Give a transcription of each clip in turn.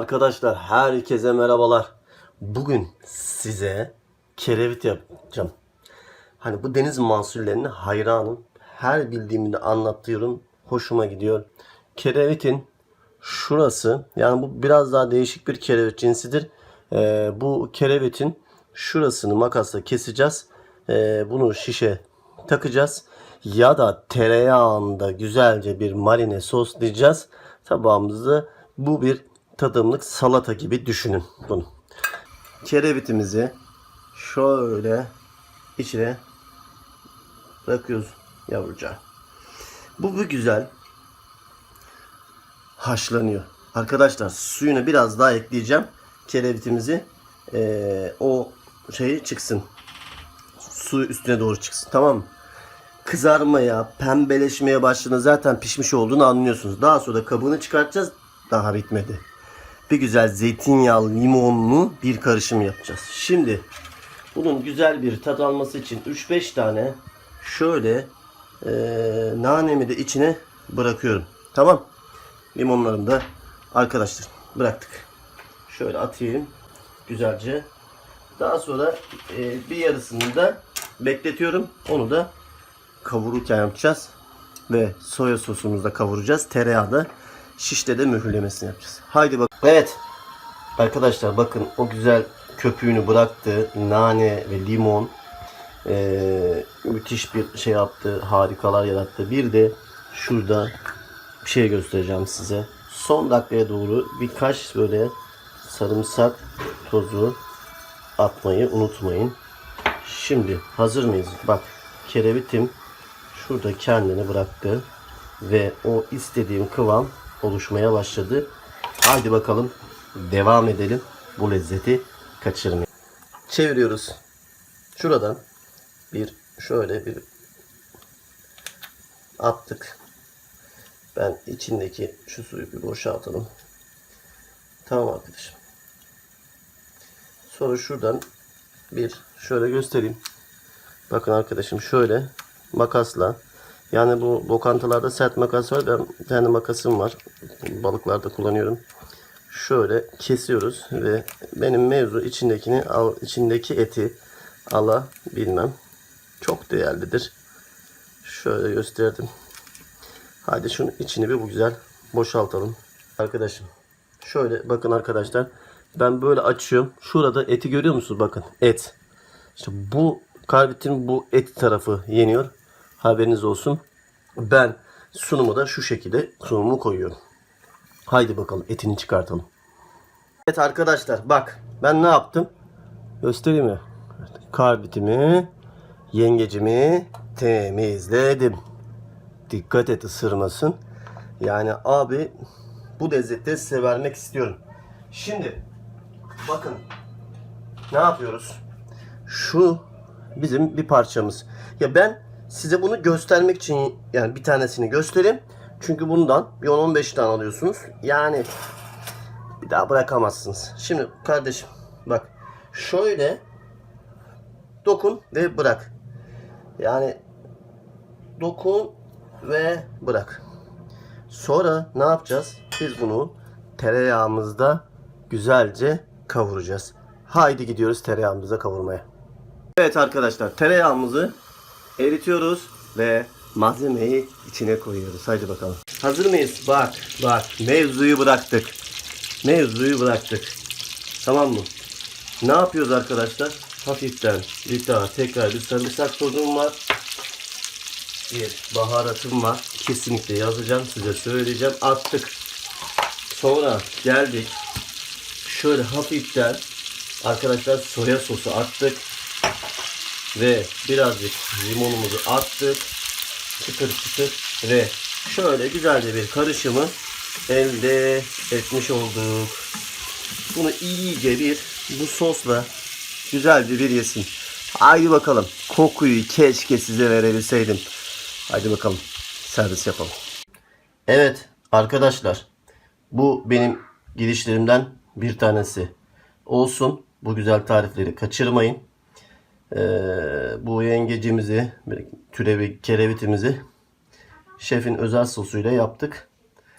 Arkadaşlar herkese merhabalar. Bugün size kerevit yapacağım. Hani bu deniz mahsullerine hayranım. Her bildiğimi de anlatıyorum. Hoşuma gidiyor. Kerevitin şurası yani bu biraz daha değişik bir kerevit cinsidir. Ee, bu kerevitin şurasını makasla keseceğiz. Ee, bunu şişe takacağız. Ya da tereyağında güzelce bir marine soslayacağız. Tabağımızda bu bir tadımlık salata gibi düşünün bunu. Kerevitimizi şöyle içine bırakıyoruz yavrucağı. Bu bir güzel haşlanıyor. Arkadaşlar suyunu biraz daha ekleyeceğim. Kerevitimizi eee, o şeyi çıksın. Su üstüne doğru çıksın. Tamam mı? Kızarmaya, pembeleşmeye başladığında zaten pişmiş olduğunu anlıyorsunuz. Daha sonra kabuğunu çıkartacağız. Daha bitmedi. Bir güzel zeytinyağlı limonlu bir karışım yapacağız. Şimdi bunun güzel bir tat alması için 3-5 tane şöyle eee nanemi de içine bırakıyorum. Tamam. Limonlarımı da arkadaşlar bıraktık. Şöyle atayım güzelce. Daha sonra eee, bir yarısını da bekletiyorum. Onu da kavururken yapacağız. Ve soya sosumuzu da kavuracağız. Tereyağı da şişte de mühürlemesini yapacağız. Haydi bak. Evet. Arkadaşlar bakın o güzel köpüğünü bıraktı. Nane ve limon. Ee, müthiş bir şey yaptı. Harikalar yarattı. Bir de şurada bir şey göstereceğim size. Son dakikaya doğru birkaç böyle sarımsak tozu atmayı unutmayın. Şimdi hazır mıyız? Bak kerevitim şurada kendini bıraktı ve o istediğim kıvam oluşmaya başladı. Haydi bakalım devam edelim. Bu lezzeti kaçırmayın. Çeviriyoruz. Şuradan bir şöyle bir attık. Ben içindeki şu suyu bir boşaltalım. Tamam arkadaşım. Sonra şuradan bir şöyle göstereyim. Bakın arkadaşım şöyle makasla yani bu lokantalarda sert makas var. Ben tane makasım var. Balıklarda kullanıyorum. Şöyle kesiyoruz ve benim mevzu içindekini al, içindeki eti alabilmem. Çok değerlidir. Şöyle gösterdim. Hadi şunun içini bir bu güzel boşaltalım. Arkadaşım şöyle bakın arkadaşlar. Ben böyle açıyorum. Şurada eti görüyor musunuz? Bakın et. İşte bu karbitin bu et tarafı yeniyor. Haberiniz olsun. Ben sunumu da şu şekilde sunumu koyuyorum. Haydi bakalım etini çıkartalım. Evet arkadaşlar bak ben ne yaptım? Göstereyim mi? Karbitimi, yengecimi temizledim. Dikkat et ısırmasın. Yani abi bu lezzeti size vermek istiyorum. Şimdi bakın ne yapıyoruz? Şu bizim bir parçamız. Ya ben size bunu göstermek için yani bir tanesini göstereyim. Çünkü bundan bir 10-15 tane alıyorsunuz. Yani bir daha bırakamazsınız. Şimdi kardeşim bak şöyle dokun ve bırak. Yani dokun ve bırak. Sonra ne yapacağız? Biz bunu tereyağımızda güzelce kavuracağız. Haydi gidiyoruz tereyağımıza kavurmaya. Evet arkadaşlar tereyağımızı eritiyoruz ve malzemeyi içine koyuyoruz. Haydi bakalım. Hazır mıyız? Bak bak mevzuyu bıraktık. Mevzuyu bıraktık. Tamam mı? Ne yapıyoruz arkadaşlar? Hafiften bir daha tekrar bir sarımsak tozum var. Bir baharatım var. Kesinlikle yazacağım size söyleyeceğim. Attık. Sonra geldik. Şöyle hafiften arkadaşlar soya sosu attık. Ve birazcık limonumuzu attık. Çıtır çıtır ve şöyle güzelce bir karışımı elde etmiş olduk. Bunu iyice bir bu sosla güzelce bir yesin. Haydi bakalım. Kokuyu keşke size verebilseydim. Haydi bakalım. Servis yapalım. Evet arkadaşlar. Bu benim girişlerimden bir tanesi. Olsun. Bu güzel tarifleri kaçırmayın. Ee, bu yengecimizi, türevi kerevitimizi şefin özel sosuyla yaptık.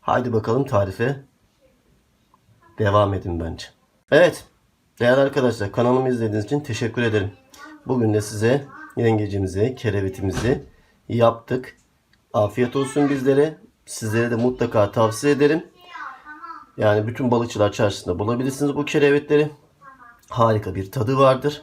Haydi bakalım tarife. devam edin bence. Evet. Değerli arkadaşlar kanalımı izlediğiniz için teşekkür ederim. Bugün de size yengecimizi, kerevitimizi yaptık. Afiyet olsun bizlere. Sizlere de mutlaka tavsiye ederim. Yani bütün balıkçılar çarşısında bulabilirsiniz bu kerevetleri. Harika bir tadı vardır.